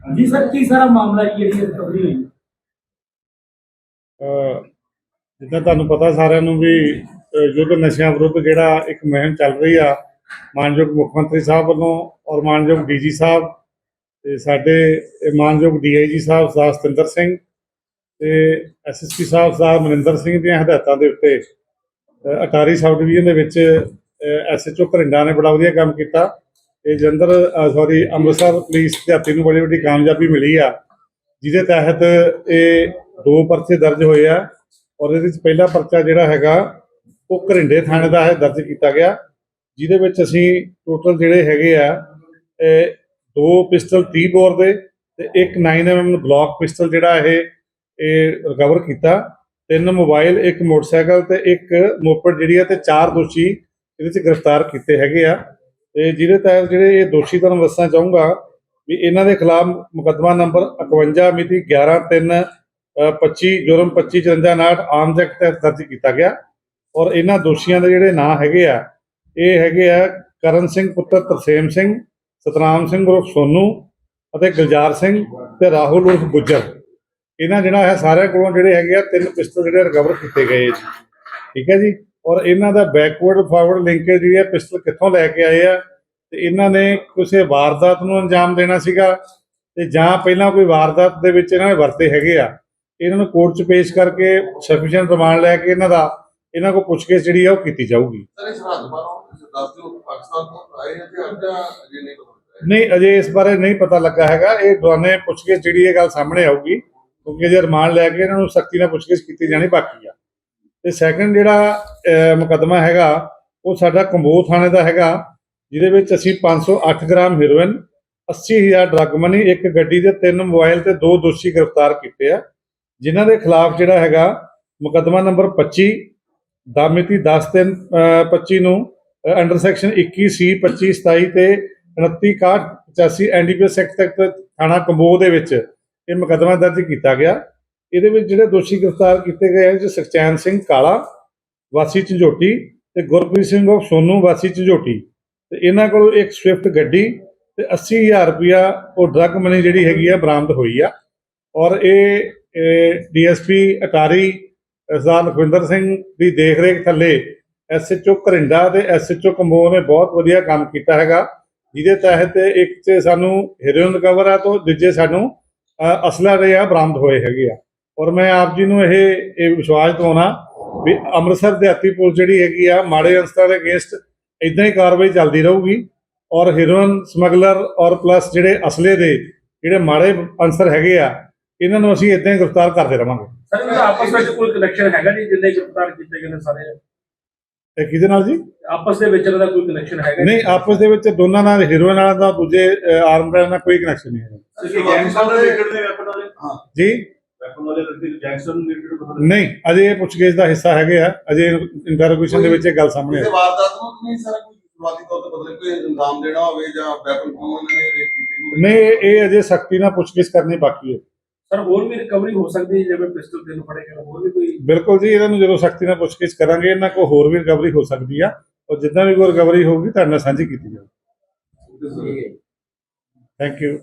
ਜੀ ਸਰ, ਕੀ ਸਾਰਾ ਮਾਮਲਾ ਜੀ? ਜਿਹੜੀ ਰਿਕਵਰੀ ਹੋਈ। ਅਹ, ਜਿੱਦਾਂ ਤੁਹਾਨੂੰ ਪਤਾ ਸਾਰਿਆਂ ਨੂੰ ਵੀ, ਅਹ, ਯੁੱਧ ਨਸ਼ਿਆਂ ਵਿਰੁੱਧ ਜਿਹੜਾ ਇੱਕ ਮੁਹਿੰਮ ਚੱਲ ਰਹੀ ਆ, ਮਾਨਯੋਗ ਮੁੱਖ ਮੰਤਰੀ ਸਾਹਿਬ ਵੱਲੋਂ ਔਰ ਮਾਨਯੋਗ ਡੀਜੀ ਸਾਹਿਬ ਤੇ ਸਾਡੇ, ਇਹ ਮਾਨਯੋਗ ਡੀਆਈਜੀ ਸਾਹਿਬ, ਸਰਦਾਰ ਸਤਿੰਦਰ ਸਿੰਘ ਤੇ ਐਸਐਸਪੀ ਸਾਹਿਬ, ਸਰਦਾਰ ਮਨਿੰਦਰ ਸਿੰਘ ਦੀਆਂ ਹਦਾਇਤਾਂ ਦੇ ਉੱਤੇ, ਅਹ, ਅਟਾਰੀ ਸਬ ਡਿਵੀਜ਼ਨ ਦੇ ਵਿੱਚ ਐਸਐਚਓ ਘਰਿੰਡਾ ਨੇ ਬੜਾ ਵਧੀਆ ਕੰਮ ਕੀਤਾ। ਇਹ ਜਲੰਧਰ ਸੌਰੀ ਅੰਮ੍ਰਿਤਸਰ ਪੁਲਿਸ ਦਿਹਾਤੀ ਨੂੰ ਬੜੀ ਵੱਡੀ ਕਾਮਯਾਬੀ ਮਿਲੀ ਆ, ਜਿਹਦੇ ਤਹਿਤ ਇਹ ਦੋ ਪਰਚੇ ਦਰਜ ਹੋਏ ਆ ਔਰ ਇਹਦੇ ਵਿੱਚ ਪਹਿਲਾ ਪਰਚਾ ਜਿਹੜਾ ਹੈਗਾ, ਉਹ ਘਰਿੰਡੇ ਥਾਣੇ ਦਾ ਹੈ, ਦਰਜ ਕੀਤਾ ਗਿਆ, ਜਿਹਦੇ ਵਿੱਚ ਅਸੀਂ ਟੋਟਲ ਜਿਹੜੇ ਹੈਗੇ ਆ, ਇਹ ਦੋ ਪਿਸਟਲ 30 ਬੋਰ ਦੇ ਤੇ ਇੱਕ 9mm ਗਲੌਕ ਪਿਸਟਲ ਜਿਹੜਾ ਇਹ ਇਹ ਰਿਕਵਰ ਕੀਤਾ, ਤਿੰਨ ਮੋਬਾਈਲ ਇੱਕ ਮੋਟਰਸਾਈਕਲ ਤੇ ਇੱਕ ਮੋਪੜ ਜਿਹੜੀ ਆ ਤੇ ਚਾਰ ਦੋਸ਼ੀ ਇਹਦੇ ਵਿੱਚ ਗ੍ਰਿਫਤਾਰ ਕੀਤੇ ਹੈਗੇ ਆ। ਤੇ ਜਿਹਦੇ ਤਹਿਤ ਜਿਹੜੇ ਇਹ ਦੋਸ਼ੀ ਤੁਹਾਨੂੰ ਦੱਸਣਾ ਚਾਹੂੰਗਾ ਵੀ ਇਹਨਾਂ ਦੇ ਖਿਲਾਫ ਮੁਕੱਦਮਾ ਨੰਬਰ 51 ਮਿਤੀ 11 3 25 ਜੁਰਮ 25 54 ਆਮ ਜੈਕਟ ਤਹਿਤ ਦਰਜ ਕੀਤਾ ਗਿਆ। ਔਰ ਇਹਨਾਂ ਦੋਸ਼ੀਆਂ ਦੇ ਜਿਹੜੇ ਨਾਂ ਹੈਗੇ ਆ, ਇਹ ਹੈਗੇ ਆ ਕਰਨ ਸਿੰਘ ਪੁੱਤਰ ਤਰਸੇਮ ਸਿੰਘ, ਸਤਨਾਮ ਸਿੰਘ ਉਰਫ ਸੋਨੂ ਅਤੇ ਗੁਲਜ਼ਾਰ ਸਿੰਘ ਤੇ ਰਾਹੁਲ ਉਰਫ ਗੁੱਜਰ। ਇਹਨਾਂ ਜਿਹੜਾ ਹੈ ਸਾਰਿਆਂ ਕੋਲੋਂ ਜਿਹੜੇ ਹੈਗੇ ਆ ਤਿੰਨ ਪਿਸਤਲ ਜਿਹੜੇ ਰਿਕਵਰ ਕੀਤੇ ਗਏ ਜੀ। ਠੀਕ ਹੈ ਜੀ? ਔਰ ਇਹਨਾਂ ਦਾ ਬੈਕਵਰਡ ਫਾਰਵਰਡ ਲਿੰਕੇਜ ਜਿਹੜੀ ਹੈ ਪਿਸਤਲ ਕਿੱਥੋਂ ਲੈ ਕੇ ਆਏ ਆ? ਤੇ ਇਹਨਾਂ ਨੇ ਕਿਸੇ ਵਾਰਦਾਤ ਨੂੰ ਅੰਜਾਮ ਦੇਣਾ ਸੀਗਾ? ਤੇ ਜਾਂ ਪਹਿਲਾਂ ਕੋਈ ਵਾਰਦਾਤ ਦੇ ਵਿੱਚ ਇਹਨਾਂ ਨੇ ਵਰਤੇ ਹੈਗੇ ਆ? ਇਹਨਾਂ ਨੂੰ ਕੋਰਟ 'ਚ ਪੇਸ਼ ਕਰਕੇ ਸਫੀਸ਼ੀਐਂਟ ਰਿਮਾਂਡ ਲੈ ਕੇ ਇਹਨਾਂ ਦਾ ਇਹਨਾਂ ਕੋਲ ਪੁੱਛਗਿੱਛ ਜਿਹੜੀ ਆ ਉਹ ਕੀਤੀ ਜਾਊਗੀ। ਨਹੀਂ ਅਜੇ ਇਸ ਬਾਰੇ ਨਹੀਂ ਪਤਾ ਲੱਗਾ ਹੈਗਾ। ਇਹ ਦੋਨੇ ਪੁੱਛਗਿੱਛ ਜਿਹੜੀ ਇਹ ਗੱਲ ਸਾਹਮਣੇ ਆਊਗੀ ਕਿਉਂਕਿ ਜੇ ਰਿਮਾਂਡ ਲੈ ਕੇ ਇਹਨਾਂ ਨੂੰ ਸਖਤੀ ਨਾਲ ਪੁੱਛਗਿੱਛ ਕੀਤੀ ਜਾਣੀ ਬਾਕੀ ਆ। ਤੇ ਸੈਕੰਡ ਜਿਹੜਾ ਅਹ, ਮੁਕੱਦਮਾ ਹੈਗਾ ਉਹ ਸਾਡਾ ਕੰਬੋਹ ਥਾਣੇ ਦਾ ਹੈਗਾ ਜਿਹਦੇ ਵਿੱਚ ਅਸੀਂ 508 ਗ੍ਰਾਮ ਹੈਰੋਇਨ 80000 ਡਰੱਗ ਮਨੀ ਇੱਕ ਗੱਡੀ ਦੇ ਤਿੰਨ ਮੋਬਾਈਲ ਤੇ ਦੋ ਦੋਸ਼ੀ ਗ੍ਰਿਫਤਾਰ ਕੀਤੇ ਆ। ਜਿਨ੍ਹਾਂ ਦੇ ਖਿਲਾਫ ਜਿਹੜਾ ਹੈਗਾ ਮੁਕੱਦਮਾ ਨੰਬਰ 25 ਦਾ ਮਿਤੀ 10 3 25 ਨੂੰ ਅੰਡਰ ਸੈਕਸ਼ਨ 21 ਸੀ 25 27 ਤੇ 29 61 85 ਐਨਡੀਪੀਐਸ ਐਕਟ ਤੱਕ ਥਾਣਾ ਕੰਬੋਹ ਦੇ ਵਿੱਚ ਇਹ ਮੁਕੱਦਮਾ ਦਰਜ ਕੀਤਾ ਗਿਆ। ਇਹਦੇ ਵਿੱਚ ਜਿਹੜੇ ਦੋਸ਼ੀ ਗ੍ਰਿਫਤਾਰ ਕੀਤੇ ਗਏ ਹਨ ਜੀ ਸੁਖਚੈਨ ਸਿੰਘ ਕਾਲਾ, ਵਾਸੀ ਝੰਜੋਟੀ ਤੇ ਗੁਰਪ੍ਰੀਤ ਸਿੰਘ ਉਹ ਸੋਨੂ, ਵਾਸੀ ਝੰਜੋਟੀ। ਤੇ ਇਹਨਾਂ ਕੋਲੋਂ ਇੱਕ ਸਵਿਫਟ ਗੱਡੀ ਤੇ 80000 ਰੁਪਇਆ ਉਹ ਡਰੱਗ ਮਨੀ ਜਿਹੜੀ ਹੈਗੀ ਆ, ਬਰਾਮਦ ਹੋਈ ਆ। ਔਰ ਇਹ ਡੀਐਸਪੀ ਅਟਾਰੀ ਸਰਦਾਰ ਲਖਵਿੰਦਰ ਸਿੰਘ ਦੀ ਦੇਖਰੇਖ ਥੱਲੇ ਐਸਐਚਓ ਘਰਿੰਡਾ ਤੇ ਐਸਐਚਓ ਕੰਬੋ ਨੇ ਬਹੁਤ ਵਧੀਆ ਕੰਮ ਕੀਤਾ ਹੈਗਾ। ਜਿਹਦੇ ਤਹਿਤ ਇੱਕ 'ਚ ਸਾਨੂੰ ਹੀਰੋਇਨ ਰਿਕਵਰ ਆ, ਤੋਂ ਦੂਜੇ ਸਾਨੂੰ ਅਸਲਾ ਜਿਹੜੇ ਆ, ਬਰਾਮਦ ਹੋਏ ਹੈਗੇ ਆ। ਔਰ ਮੈਂ ਆਪ ਜੀ ਨੂੰ ਇਹ ਇਹ ਵਿਸ਼ਵਾਸ ਦਿਵਾਉਣਾ ਵੀ ਅੰਮ੍ਰਿਤਸਰ ਦਿਹਾਤੀ ਪੁਲਿਸ ਜਿਹੜੀ ਹੈਗੀ ਆ ਮਾੜੇ ਅੰਸਰਾਂ ਦੇ ਅਗੇਂਸਟ ਇਦਾਂ ਹੀ ਕਾਰਵਾਈ ਚੱਲਦੀ ਰਹੂਗੀ ਔਰ ਹੀਰੋਇਨ ਸਮਗਲਰ ਔਰ ਪਲੱਸ ਜਿਹੜੇ ਅਸਲੇ ਦੇ ਜਿਹੜੇ ਮਾੜੇ ਅੰਸਰ ਹੈਗੇ ਆ ਇਹਨਾਂ ਨੂੰ ਅਸੀਂ ਇਦਾਂ ਹੀ ਗ੍ਰਿਫਤਾਰ ਕਰਦੇ ਰਵਾਂਗੇ। ਸਰ ਇਹਦਾ ਆਪਸ ਵਿੱਚ ਕੋਈ ਕਨੈਕਸ਼ਨ ਹੈਗਾ ਜੀ ਜਿੰਨੇ ਗ੍ਰਿਫਤਾਰ ਕੀਤੇ ਗਏ ਨੇ ਸਾਰੇ? ਇਹ ਕਿਹਦੇ ਨਾਲ ਜੀ? ਆਪਸ ਦੇ ਵਿੱਚ ਇਹਨਾਂ ਦਾ ਕੋਈ ਕਨੈਕਸ਼ਨ ਹੈਗਾ ਨਹੀਂ ਆਪਸ ਦੇ ਵਿੱਚ ਦੋਨਾਂ ਨਾਲ ਹੀਰੋਇਨ ਵਾਲਾ ਦਾ ਦੂਜੇ ਆਰਮ ਨਾਲ ਕੋਈ ਕਨੈਕਸ਼ਨ ਨਹੀਂ ਹਾਂ ਜੀ? ਨਹੀਂ ਅਜੇ ਇਹ ਪੁੱਛਗਿੱਛ ਦਾ ਹਿੱਸਾ ਹੈਗੇ ਆ। ਅਜੇ ਇੰਟਰੋਗੇਸ਼ਨ ਦੇ ਵਿੱਚ ਇਹ ਗੱਲ ਸਾਹਮਣੇ ਆਈ ਵਾਰਦਾਤ ਨੂੰ ਤਾਂ ਨਹੀਂ ਸਾਰਾ ਕੋਈ ਸ਼ੁਰੂਆਤੀ ਤੌਰ ਤੇ ਬਦਲੇ ਕੋਈ ਇੰਤਜ਼ਾਮ ਦੇਣਾ ਹੋਵੇ ਜਾਂ ਵੈਪਨ ਕਿਉਂ ਇਹਨਾਂ ਨੇ ਰੇਟ ਕੀਤੀ ਹੋਵੇ। ਨਹੀਂ ਇਹ- ਇਹ ਅਜੇ ਸਖਤੀ ਨਾਲ ਪੁੱਛਗਿੱਛ ਕਰਨੀ ਬਾਕੀ ਹੈ। ਸਰ ਹੋਰ ਵੀ ਰਿਕਵਰੀ ਹੋ ਸਕਦੀ ਹੈ ਜਿਵੇਂ ਪਿਸਟਲ ਤਿੰਨ ਫੜੇ ਨੇ, ਹੋਰ ਵੀ ਕੋਈ ਬਿਲਕੁਲ ਜੀ ਇਹਨਾਂ ਨੂੰ ਜਦੋਂ ਸਖਤੀ ਨਾਲ ਪੁੱਛਗਿੱਛ ਕਰਾਂਗੇ ਇਹਨਾਂ ਕੋਲ ਹੋਰ ਵੀ ਰਿਕਵਰੀ ਹੋ ਸਕਦੀ ਆ। ਔਰ ਜਿੱਦਾਂ ਵੀ ਕੋਈ ਰਿਕਵਰੀ ਹੋਊਗੀ ਤੁਹਾਡੇ ਨਾਲ ਸਾਂਝੀ ਕੀਤੀ ਜਾਊਗੀ। Thank you